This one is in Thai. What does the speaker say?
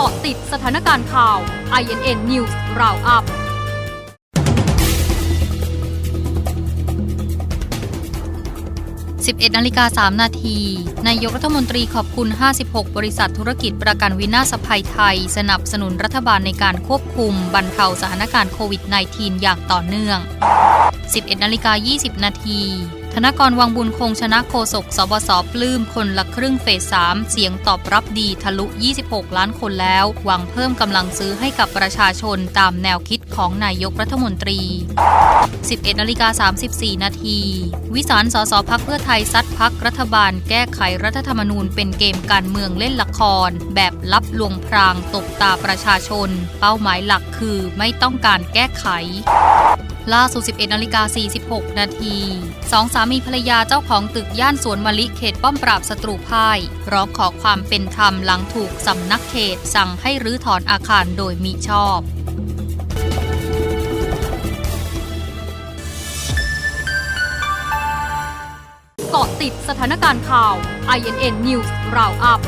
กาะติดสถานการณ์ข่าว INN News Roundup 11นาฬิกา3นาทีนายกรัฐมนตรีขอบคุณ 56 บริษัทธุรกิจประกันวินาศภัยไทย สนับสนุนรัฐบาลในการควบคุมบรรเทาสถานการณ์โควิด -19 อย่างต่อเนื่อง 11นาฬิกา20 นาที ธนกรวังบุญคงชนะโฆษกสบสปลื้มคนละครึ่งเฟส 3 เสียงตอบรับดีทะลุ 26 ล้านคนแล้ว หวังเพิ่มกำลังซื้อให้กับประชาชนตามแนวคิดของนายกรัฐมนตรี 11นาฬิกา34 นาที วิสารสสพักเพื่อไทยซัดพักรัฐบาลแก้ไขรัฐธรรมนูญเป็นเกมการเมืองเล่นละคร แบบลับลวงพรางตบตาประชาชน เป้าหมายหลักคือไม่ต้องการแก้ไข ล่าสุด 11นาฬิกา46 นาทีสองสามีภรรยาเจ้าของตึกย่านสวนมะลิเขตป้อมปราบศัตรูพ่ายร้องขอความเป็นธรรมหลังถูกสำนักเขตสั่งให้รื้อถอนอาคารโดยมิชอบเกาะติดสถานการณ์ข่าว INN News Roundup